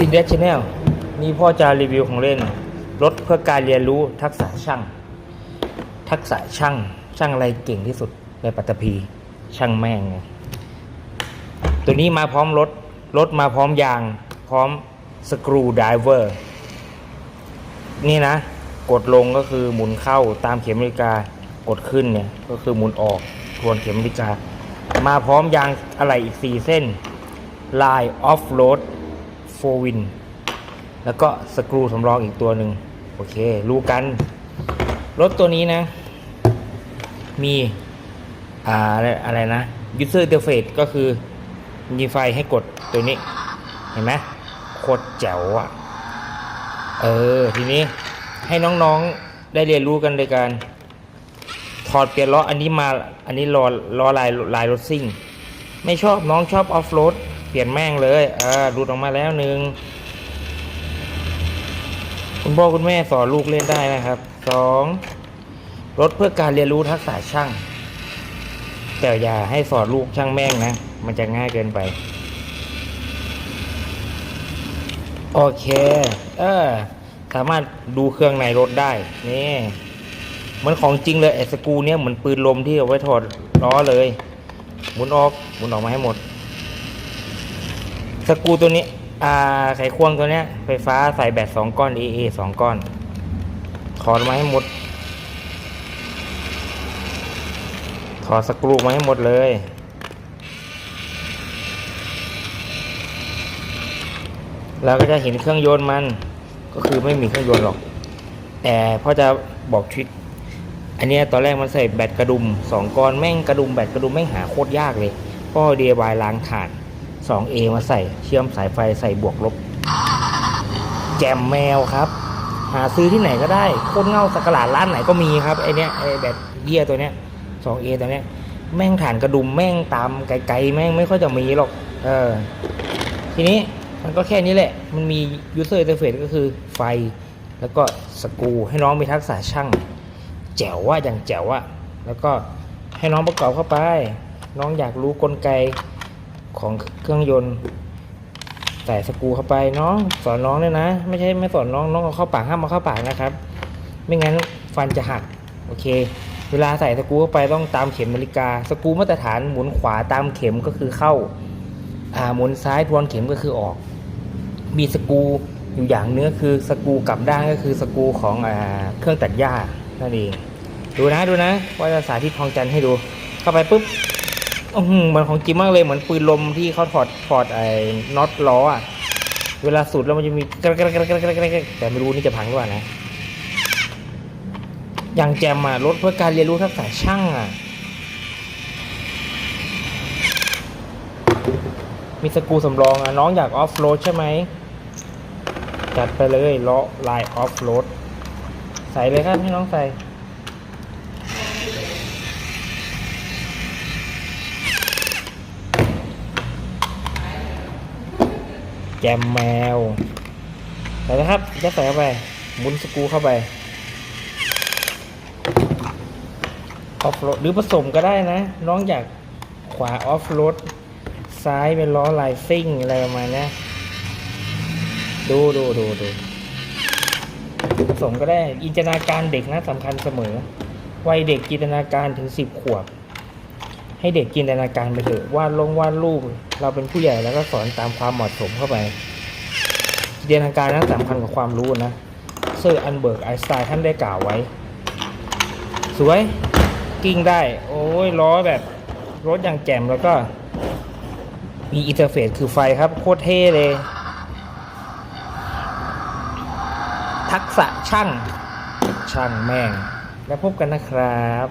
ซินเดชแนลนี่พ่อจะรีวิวของเล่น รถเพื่อการเรียนรู้ทักษะช่าง ทักษะช่าง ช่างอะไรเก่งที่สุดในปัตตภีช่างแม่งไงตัวนี้มาพร้อมรถ รถมาพร้อมยาง พร้อมสกรูไดเวอร์ นี่นะ กดลงก็คือหมุนเข้าตามเข็มนาฬิกา กดขึ้นเนี่ย ก็คือหมุนออกทวนเข็มนาฬิกา มาพร้อมยางอะไรอีก 4 เส้น Line Off Road 4 Win แล้วก็สกรูสำรองอีกตัวหนึ่งโอเค รู้กัน รถตัวนี้นะ มีอ่าอะไรอะไรนะ User Interface ก็คือมีไฟให้กดตัวนี้ เห็นไหมโคตรแจ๋วอะ เออ ทีนี้ให้น้องๆได้เรียนรู้กันโดยการ ถอดเปลี่ยนล้ออันนี้มา อันนี้ล้อล้อลายลายรถซิ่ง ไม่ชอบน้องชอบออฟโรด ลี่ยนแม่งเลย อ่าดูดออกมาแล้วหนึ่งคุณพ่อคุณแม่สอนลูกเล่นได้นะครับสองรถเพื่อการเรียนรู้ทักษะช่าง แต่อย่าให้สอนลูกช่างแม่งนะ มันจะง่ายเกินไป โอเค เออ สามารถดูเครื่องในรถได้ นี่เหมือนของจริงเลยไอ้สกูเนี่ยเหมือนปืนลมที่เอาไว้ถอดล้อเลย หมุนออก หมุนออกมาให้หมด สกรูตัวนี้ อ่าไขควงตัวเนี้ย ไฟฟ้าใส่แบตสองก้อน AA สองก้อน ถอดมาให้หมด ถอดสกรูมาให้หมดเลยเราก็จะเห็นเครื่องยนต์มัน ก็คือไม่มีเครื่องยนต์หรอก แต่พ่อจะบอกทริคอันนี้ตอนแรกมันใส่แบตกระดุมสองก้อนแม่งกระดุมแบตกระดุมแม่งหาโคตรยากเลยพ่อ DIY ล้างถ่าน 2A มาใส่เชื่อมสายไฟใส่บวกลบ แจมแมวครับ หาซื้อที่ไหนก็ได้โคตรเง่าสักหลาดร้านไหนก็มีครับไอเนี้ยไอแบตเยียตัวเนี้ย 2A ตัวเนี้ย แม่งฐานกระดุมแม่งตามไกลๆ แม่งไม่ค่อยจะมีหรอก เออ ทีนี้มันก็แค่นี้แหละ มันมี user interface ก็คือไฟ แล้วก็สกูให้น้องมีทักษะช่างแจ๋วว่าอย่างแจ๋วอะแล้วก็ให้น้องประกอบเข้าไป น้องอยากรู้กลไก ของเครื่องยนต์ใส่สกูเข้าไปน้องสอนน้องเลยนะ ไม่ใช่ไม่สอนน้องน้องเอาเข้าปากห้ามเอาเข้าปากนะครับ ไม่งั้นฟันจะหักโอเค เวลาใส่สกูเข้าไปต้องตามเข็มนาฬิกา สกูมาตรฐานหมุนขวาตามเข็มก็คือเข้าอ่าหมุนซ้ายทวนเข็มก็คือออก มีสกูอยู่อย่างเนื้อคือสกูกลับด้านก็คือสกูของอ่าเครื่องตัดหญ้านั่นเองดูนะดูนะว่าจะสาธิตทองจันทร์ให้ดู เข้าไปปุ๊บ อื้อหือเหมือนของจริงมากเลยเหมือนปืนลมที่เขาถอดถอดไอ้น็อตล้ออะเวลาสุดแล้วมันจะมีกระกระกระกระกระกระแต่ไม่รู้นี่จะพังหรือเปล่านะ อย่างแจมอะรถเพื่อการเรียนรู้ทักษะช่างอะ มีสกูสำรองอะ น้องอยากออฟโรดใช่ไหม จัดไปเลยล้อลายออฟโรดใส่เลยครับให้น้องใส่ แจมแมวใส่เลยครับจะใส่เข้าไปหมุนสกูเข้าไปออฟโรดหรือผสมก็ได้นะ น้องอยากขวาออฟโรดซ้ายเป็นล้อลายซิ่งอะไรประมาณนี้ดูดูดูดูผสมก็ได้จินตนาการเด็กนะสำคัญเสมอ วัยเด็กจินตนาการถึงสิบขวบ ให้เด็กจินตนาการไปเถอะวาดลงวาดรูป เราเป็นผู้ใหญ่แล้วก็สอนตามความเหมาะสมเข้าไปจินตนาการนั้นสำคัญกับความรู้นะเซอร์อันเบิร์กไอน์สไตน์ท่านได้กล่าวไว้ สวยกิ้งได้ โอ้ยล้อแบบรถอย่างแจ่มแล้วก็ มีอินเทอร์เฟซคือไฟครับ โคตรเท่เลย ทักษะช่าง ช่างแม่ง แล้วพบกันนะครับ